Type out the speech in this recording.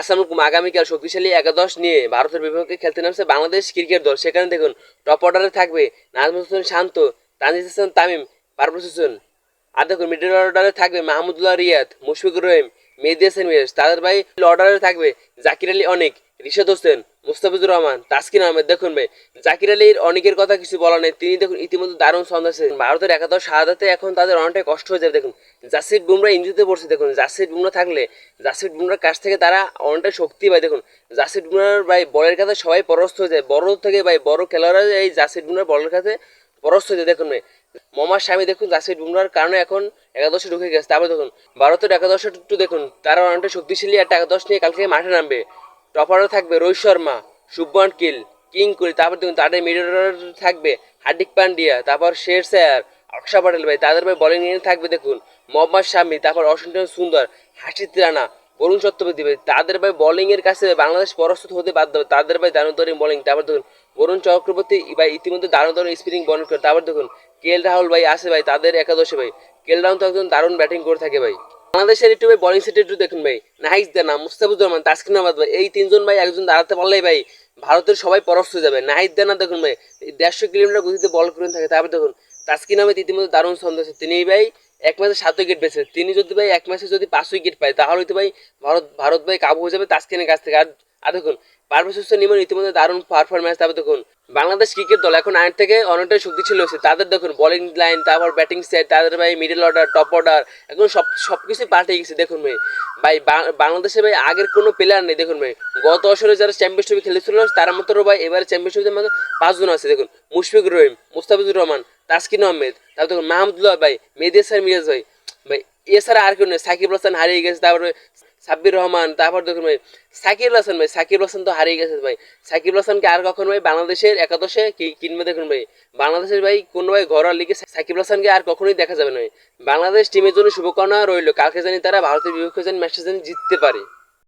আসসালামুকুম আগামীকাল শক্তিশালী একাদশ নিয়ে ভারতের বিপক্ষে খেলতে নামছে বাংলাদেশ ক্রিকেট দল। সেখানে দেখুন টপ অর্ডারে থাকবে নাজমুল হোসেন শান্ত, তানজিদ হাসান তামিম, পারভেজ হোসেন। আর দেখুন মিডল অর্ডারে থাকবে মাহমুদুল্লাহ রিয়াদ, মুশফিকুর রহিম, মেহেদি হাসান মিরাজ। তাদের ভাই অর্ডারে থাকবে জাকির আলী অনেক। রিশাদ হোসেন মুস্তাফিজুর রহমান, তাসকিন আহমেদ। দেখুন ভাই, জাকির আলীর অনেকের কথা কিছু বলার নেই। তিনি দেখুন, ইতিমধ্যে দারুণ আছে ভারতের একাদশ সাদাতে এখন তাদের অনেকটাই কষ্ট হয়ে যাবে। দেখুন, জাসিদ বুমরা ইঞ্জুরিতে পড়ছে। দেখুন, জাসিদ বুমরা থাকলে, জাসিদ বুমরার কাছ থেকে তারা অনেকটা শক্তি পায়। দেখুন, জাসিদ বুমরার ভাই বলের কাছে সবাই পরস্ত হয়ে যায়। বড় থেকে ভাই, বড় খেলোয়াড়রা এই জাসিদ বুমরার বলের কাছে পরস্ত হয়ে যায়। দেখুন ভাই, মোহাম্মদ শামি, দেখুন, জাসিদ বুমরার কারণে এখন একাদশে ঢুকে গেছে। তারপরে দেখুন, ভারতের একাদশে একটু দেখুন, তারা অনেকটা শক্তিশালী একটা একাদশ নিয়ে কালকে মাঠে নামবে। টপারে থাকবে রোহিত শর্মা, শুভমান কিল কিং কোহলি তারপর দেখুন তাদের মিডল থাকবে হার্দিক পান্ডিয়া, তারপর শের স্যার, অক্ষা প্যাটেল ভাই, তাদের ভাই বলিং থাকবে দেখুন মোহাম্মদ শামি, তারপর অসন্তন সুন্দর হাসিত রানা বরুণ চট্টোপাধ্যায় ভাই, তাদের ভাই বোলিং এর কাছে বাংলাদেশ পরাস্ত হতে বাধ্য হবে। তাদের ভাই দারুণ বলিং তারপর দেখুন বরুণ চক্রবর্তী ভাই ইতিমধ্যে দারুণ দারুণ স্পিনিং বল করে, তারপর দেখুন কে এল রাহুল ভাই আছে ভাই, তাদের একাদশে ভাই, কে এল রাহুল তো একজন দারুণ ব্যাটিং করে থাকে ভাই বাংলাদেশের ভাই বোলিং সেটে একটু দেখুন ভাই। নাহিস দানা মুস্তাফিজুর রহমান, তাসকিন আহমদ ভাই, এই তিনজন ভাই একজন দাঁড়াতে পারলেই ভাই ভারতের সবাই পরস্ত হয়ে যাবে। নাহিদ দানা দেখুন ভাই দেড়শো কিলোমিটার গতিতে বল করে থাকে, তারপর দেখুন, তাসকিন আহমেদ ইতিমধ্যে দারুণ ছন্দ আছে। তিনি ভাই এক ম্যাচে সাত উইকেট পেয়েছে তিনি যদি ভাই এক ম্যাচে যদি পাঁচ উইকেট পায়, তাহলে তো ভাই ভারত ভারত ভাই কাবু হয়ে যাবে তাসকিনের কাছ থেকে। আর আর দেখুন, পারভেজ হোসেন ইমন ইতিমধ্যে দারুণ পারফরমেন্স তারপর দেখুন বাংলাদেশ ক্রিকেট দল এখন আয়ের থেকে অনেকটাই শক্তিশালী হয়েছে তাদের দেখুন বোলিং লাইন তারপর ব্যাটিং সেট তাদের ভাই মিডল অর্ডার টপ অর্ডার এখন সব সব কিছুই পাল্টে গেছে, দেখুন ভাই। ভাই বাংলাদেশে ভাই আগের কোনো প্লেয়ার নেই, দেখুন ভাই। গত বছরে যারা চ্যাম্পিয়নশিপে খেলেছিল, তার মতো ভাই এবারে চ্যাম্পিয়নশিপের মধ্যে পাঁচজন আছে, দেখুন। মুশফিকুর রহিম, মুস্তাফিজুর রহমান, তাসকিন আহমেদ, তারপর দেখুন মাহমুদুল্লাহ ভাই, মেহেদি হাসান মিরাজ ভাই। ভাই, এছাড়া আর কেউ নেই, সাকিব হাসান হারিয়ে গেছে, তারপরে সাব্বির রহমান তারপর দেখুন ভাই, সাকিব হাসান ভাই, সাকিব হাসান তো হারিয়ে গেছে ভাই। সাকিব হাসানকে আর কখন ভাই বাংলাদেশের একাদশে কিনবে দেখুন ভাই। বাংলাদেশের ভাই কোন ভাই ঘরোয়া লিগে সাকিব হাসানকে আর কখনোই দেখা যাবে না। বাংলাদেশ টিমের জন্য শুভকামনা রইল। কালকে জানি তারা ভারতের বিপক্ষে জানি ম্যাচটা জানি জিততে পারে।